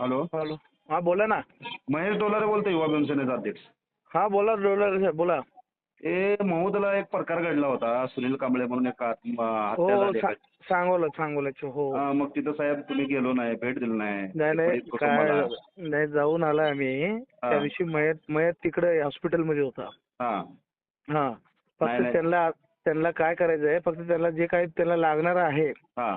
Hello. Hello. हा बोला ना. महेश डोलारे बोलतो युवा भीमसेनेचा अध्यक्ष हा बोला डोलारे साहेब बोला. ए महोदला एक प्रकार घडला होता सुनील कांबळे म्हणून एक आत्म- हत्या हो झाली सा- सांगोला सांगोल्याचे हो. हा, मग तिथं साहेब तुम्ही गेलो नाही भेट दिली नाही. नाही नाही पीडित काय कुटुंबाला. नाही जाऊन आला आम्ही. त्या दिवशी मयत मयत तिकडे हॉस्पिटलमध्ये होता. हा. हा नाही, फक्त नाही. त्यांना त्यांना काय करायचंय फक्त त्याला जे काही त्याला लागणार आहे हा.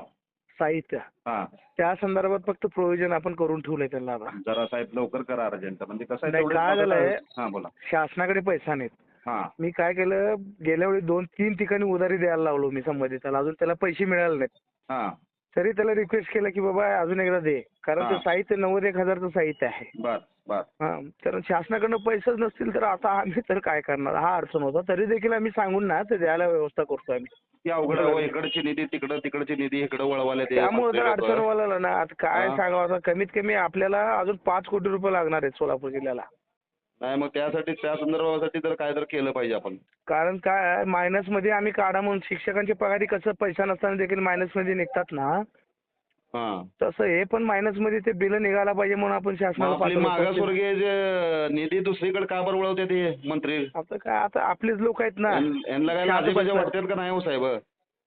साहित्य. हा. त्या संदर्भात फक्त प्रोव्हिजन आपण करून ठेवलंय त्यांना आता. जरा साहेब लवकर करा अर्जंट. म्हणजे कसं नाही, तेवढीच काय झालंय? हा बोला. शासनाकडे पैसा नाहीत. हा. मी काय केलं गेल्या वेळी दोन तीन ठिकाणी उधारी द्यायला लावलो मी संबंधिताला. अजून त्याला पैसे मिळाले नाहीत. हा. तरी त्याला रिक्वेस्ट केलं की बाबा अजून एकदा दे. कारण ते. साहित्य नव्वद एक हजारचं साहित्य आहे. बर बर हा तर शासनाकडनं पैसेच नसतील तर आता आम्ही तर काय करणार? हा अडचण होता. तरी देखील आम्ही सांगून ना ते द्यायला व्यवस्था करतो आम्ही. ती अवघड हो. इकडची निधी तिकडं तिकडची निधी इकडं त्यामुळे तर. अडचण व्हायला ना. आता काय. सांगावं आता? कमीत कमी आपल्याला अजून पाच कोटी रुपये लागणार आहेत सोलापूर जिल्ह्याला. नाही मग त्यासाठी त्या संदर्भासाठी तर काय तर केलं पाहिजे आपण. कारण काय मायनसमध्ये आम्ही काढा म्हणून शिक्षकांची पगारी कसं पैसा नसताना देखील मायनसमध्ये निघतात ना? हा. तसं हे पण मायनसमध्ये ते बिल निघायला पाहिजे म्हणून आपण मग शासनाला आपली पाठवलं. मागासवर्गीय जे निधी दुसरीकडे का बरं वळवते ते मंत्री? आता काय आता आपलेच लोक आहेत ना. यां- यांना काय शांत. वाटतात का नाही हो साहेब?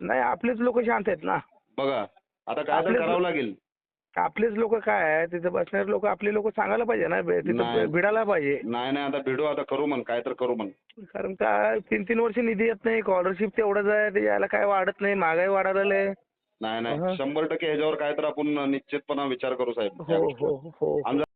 नाही आपलेच लोक शांत आहेत ना. बघा आता काय तर आपलेच- करावं लागेल. आपलेच लोक काय आहे तिथे बसणारे लोक आपले लोक सांगायला पाहिजे ना तिथे नाही. भिडायला पाहिजे नाही नाही आता भिडू आता करू म्हण काय तर करू म्हण कारण काय तीन तीन वर्ष निधी येत नाही स्कॉलरशिप तेवढंच आहे ते यायला काय वाढत नाही महागाई वाढायला लागली. नाही. नाही शंभर टक्के ह्याच्यावर काय तर आपण निश्चितपणा विचार करू साहेब हो. हो हो आणि